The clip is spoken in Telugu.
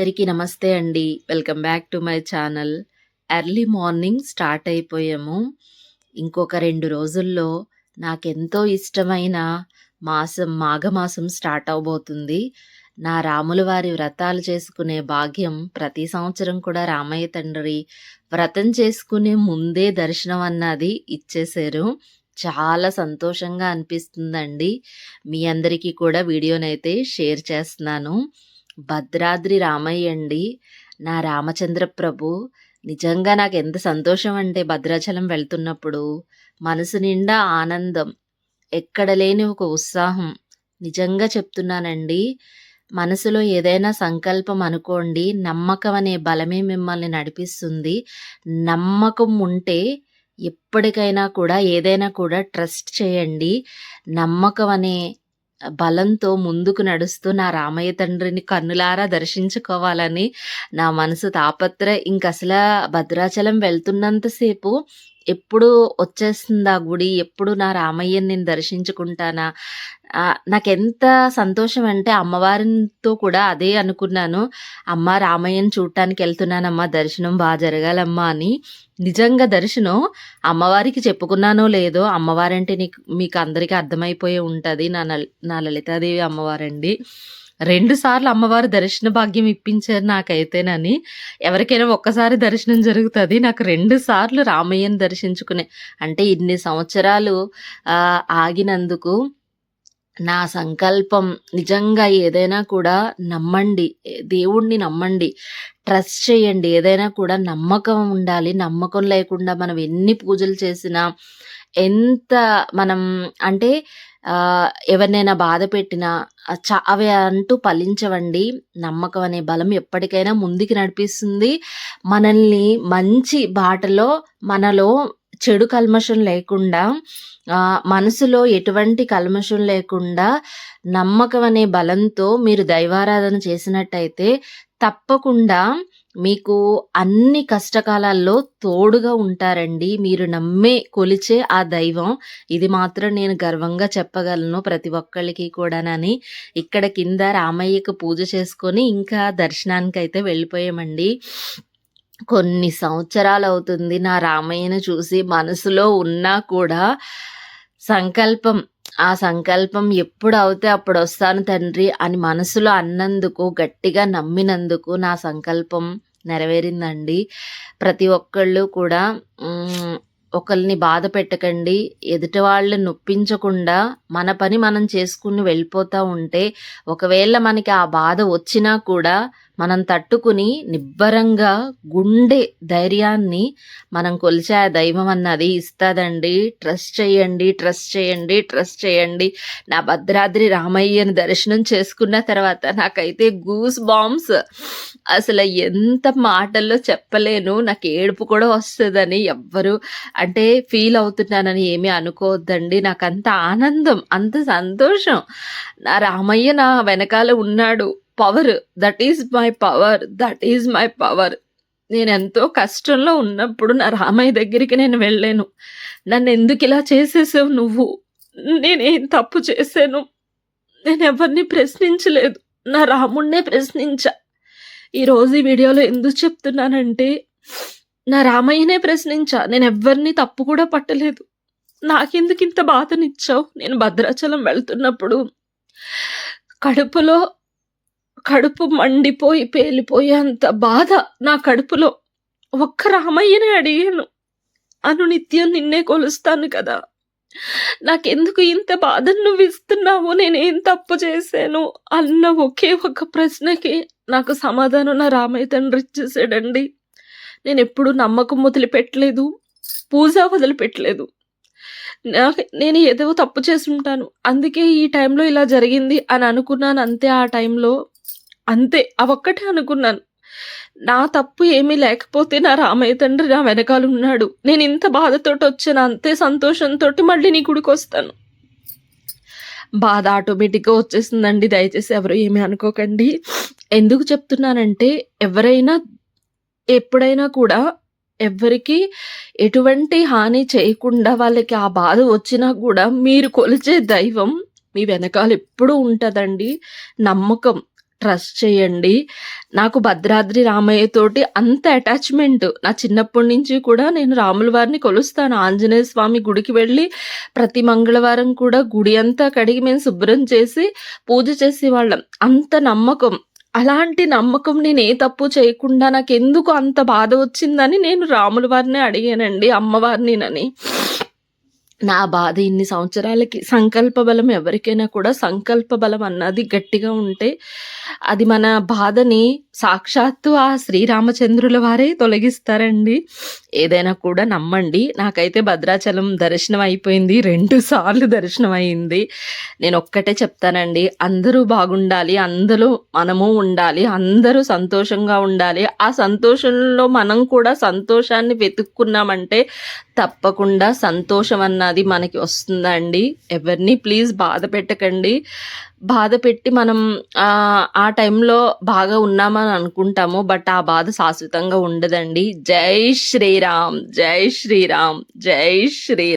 అందరికీ నమస్తే అండి. Welcome back to my channel. Early morning start అయిపోయాము. ఇంకొక రెండు రోజుల్లో నాకెంతో ఇష్టమైన మాసం మాఘమాసం స్టార్ట్ అవ్వబోతుంది. నా రాముల వారి వ్రతాలు చేసుకునే భాగ్యం ప్రతి సంవత్సరం కూడా రామయ్య తండ్రి వ్రతం చేసుకునే ముందే దర్శనం అన్నది ఇచ్చేశారు. చాలా సంతోషంగా అనిపిస్తుందండి. మీ అందరికీ కూడా వీడియోనైతే షేర్ చేస్తున్నాను. భద్రాద్రి రామయ్య అండి. నా రామచంద్ర ప్రభు నిజంగా నాకు ఎంత సంతోషం అంటే భద్రాచలం వెళ్తున్నప్పుడు మనసు నిండా ఆనందం. ఎక్కడ లేని ఒక ఉత్సాహం. నిజంగా చెప్తున్నానండి. మనసులో ఏదైనా సంకల్పం అనుకోండి. నమ్మకం అనే బలమే మిమ్మల్ని నడిపిస్తుంది. నమ్మకం ఉంటే ఎప్పటికైనా కూడా ఏదైనా కూడా ట్రస్ట్ చేయండి. నమ్మకం అనే బలంతో ముందుకు నడుస్తూ నా రామయ్య తండ్రిని కన్నులారా దర్శించుకోవాలని నా మనసు తాపత్ర ఇంకసల భద్రాచలం వెళ్తున్నంతసేపు ఎప్పుడు వచ్చేస్తుందా గుడి? ఎప్పుడు నా రామయ్యని నేను దర్శించుకుంటానా? నాకెంత సంతోషం అంటే అమ్మవారితో కూడా అదే అనుకున్నాను. అమ్మ రామయ్యని చూడటానికి వెళ్తున్నానమ్మా దర్శనం బాగా జరగాలమ్మా అని. నిజంగా దర్శనం అమ్మవారికి చెప్పుకున్నానో లేదో అమ్మవారంటే నీకు మీకు అందరికీ అర్థమైపోయి ఉంటుంది నా నా లలితాదేవి అమ్మవారండి. రెండు సార్లు అమ్మవారు దర్శన భాగ్యం ఇప్పించారు నాకైతేనని. ఎవరికైనా ఒక్కసారి దర్శనం జరుగుతుంది నాకు రెండు సార్లు రామయ్యని దర్శించుకునే అంటే ఇన్ని సంవత్సరాలు ఆగినందుకు నా సంకల్పం నిజంగా ఏదైనా కూడా నమ్మండి. దేవుణ్ణి నమ్మండి. ట్రస్ట్ చేయండి. ఏదైనా కూడా నమ్మకం ఉండాలి. నమ్మకం లేకుండా మనం ఎన్ని పూజలు చేసినా, ఎంత మనం అంటే ఎవరినైనా బాధ పెట్టినా చ అవి అంటూ ఫలించవండి. నమ్మకం అనే బలం ఎప్పటికైనా ముందుకు నడిపిస్తుంది. మనల్ని మంచి బాటలో మనలో చెడు కల్మషం లేకుండా మనసులో ఎటువంటి కల్మషం లేకుండా నమ్మకం అనే బలంతో మీరు దైవారాధన చేసినట్టయితే తప్పకుండా మీకు అన్ని కష్టకాలాల్లో తోడుగా ఉంటారండి. మీరు నమ్మే, కొలిచే ఆ దైవం. ఇది మాత్రం నేను గర్వంగా చెప్పగలను ప్రతి ఒక్కళ్ళకి కూడానని. ఇక్కడ కింద రామయ్యకు పూజ చేసుకొని ఇంకా దర్శనానికైతే వెళ్ళిపోయామండి. కొన్ని సంవత్సరాలు అవుతుంది నా రామయ్యను చూసి మనసులో ఉన్నా కూడా సంకల్పం ఆ సంకల్పం ఎప్పుడు అవుతే అప్పుడు వస్తాను తండ్రి అని మనసులో అన్నందుకు, గట్టిగా నమ్మినందుకు నా సంకల్పం నెరవేరిందండి. ప్రతి ఒక్కళ్ళు కూడా ఒకరిని బాధ పెట్టకండి. ఎదుటి వాళ్ళు నొప్పించకుండా మన పని మనం చేసుకుని వెళ్ళిపోతూ ఉంటే ఒకవేళ మనకి ఆ బాధ వచ్చినా కూడా మనం తట్టుకుని నిబ్బరంగా గుండె ధైర్యాన్ని మనం కొలిచే ఆ దైవం అన్నది ఇస్తుందండి ట్రస్ట్ చేయండి. ట్రస్ట్ చేయండి. ట్రస్ట్ చేయండి. నా భద్రాద్రి రామయ్యని దర్శనం చేసుకున్న తర్వాత నాకైతే గూస్ బాంబ్స్ అసలు ఎంత మాటల్లో చెప్పలేను. నాకు ఏడుపు కూడా వస్తుందని ఎవ్వరు అంటే ఫీల్ అవుతున్నానని ఏమీ అనుకోవద్దండి. అంత ఆనందం, అంత సంతోషం. నా రామయ్య నా వెనకాల ఉన్నాడు. Power that is my power. That is my power. నేను ఎంతో కష్టంలో ఉన్నప్పుడు నా రామయ్య దగ్గరికి నేను వెళ్ళాను. ఇలా చేసేసావు నువ్వు? నేనేం తప్పు చేశాను? నేనెవరిని ప్రశ్నించలేదు. నా రాముడినే ప్రశ్నించా. ఈరోజు ఈ వీడియోలో ఎందుకు చెప్తున్నానంటే నా రామయ్యనే ప్రశ్నించా. నేను ఎవరిని తప్పు కూడా పట్టలేదు. నాకెందుకింత బాధనిచ్చావు? నేను భద్రాచలం వెళ్తున్నప్పుడు కడుపులో కడుపు మండిపోయి పేలిపోయేంత బాధ నా కడుపులో. ఒక్క రామయ్యనే అడిగాను. అనునిత్యం నిన్నే కొలుస్తాను కదా! నాకెందుకు ఇంత బాధను నువ్విస్తున్నావు? నేనేం తప్పు చేశాను? అన్న ఒకే ఒక ప్రశ్నకి నాకు సమాధానం నా రామయ్య తండ్రి ఇచ్చేసాడండి. ఎప్పుడూ నమ్మకం వదిలిపెట్టలేదు. పూజ వదిలిపెట్టలేదు. నాకు నేను ఏదో తప్పు చేసుంటాను. అందుకే ఈ టైంలో ఇలా జరిగింది అని అనుకున్నాను అంతే ఆ టైంలో. అంతే. అవక్కటే అనుకున్నాను. నా తప్పు ఏమీ లేకపోతే నా రామయ్య తండ్రి నా వెనకాలన్నాడు నేను ఇంత బాధతోటి వచ్చాను అంతే సంతోషంతో మళ్ళీ నీ గుడికొస్తాను. బాధ ఆటోమేటిక్‌గా వచ్చేసిందండి. దయచేసి ఎవరు ఏమీ అనుకోకండి. ఎందుకు చెప్తున్నానంటే ఎవరైనా ఎప్పుడైనా కూడా ఎవరికి ఎటువంటి హాని చేయకుండా వాళ్ళకి ఆ బాధ వచ్చినా కూడా మీరు కొలిచే దైవం మీ వెనకాల ఎప్పుడూ ఉంటుందండి నమ్మకం. ట్రస్ట్ చేయండి. నాకు భద్రాద్రి రామయ్య తోటి అంత అటాచ్‌మెంట్. నా చిన్నప్పటి నుంచి కూడా నేను రాముల వారిని కొలుస్తాను. ఆంజనేయ స్వామి గుడికి వెళ్ళి ప్రతి మంగళవారం కూడా గుడి అంతా కడిగి మేము శుభ్రం చేసి పూజ చేసేవాళ్ళం. అంత నమ్మకం. అలాంటి నమ్మకం నేను ఏ తప్పు చేయకుండా నాకు ఎందుకు అంత బాధ వచ్చిందని నేను రాముల వారిని అడిగానండి అమ్మవారినినని. నా బాధ ఇన్ని సంవత్సరాలకి సంకల్ప బలం ఎవరికైనా కూడా సంకల్ప బలం అన్నది గట్టిగా ఉంటే అది మన బాధని సాక్షాత్తు ఆ శ్రీరామచంద్రుల వారే తొలగిస్తారండి. ఏదైనా కూడా నమ్మండి. నాకైతే భద్రాచలం దర్శనం అయిపోయింది. రెండు సార్లు దర్శనం అయింది. నేను ఒక్కటే చెప్తానండి. అందరూ బాగుండాలి. అందరూ మనము ఉండాలి. అందరూ సంతోషంగా ఉండాలి. ఆ సంతోషంలో మనం కూడా సంతోషాన్ని వెతుక్కున్నామంటే తప్పకుండా సంతోషం అన్నది మనకి వస్తుందండి. ఎవరిని ప్లీజ్ బాధ పెట్టకండి. బాధ పెట్టి మనం ఆ టైంలో బాగా ఉన్నామని అనుకుంటాము. బట్ ఆ బాధ శాశ్వతంగా ఉండదండి. జై శ్రీరామ్! జై శ్రీరామ్! జై శ్రీ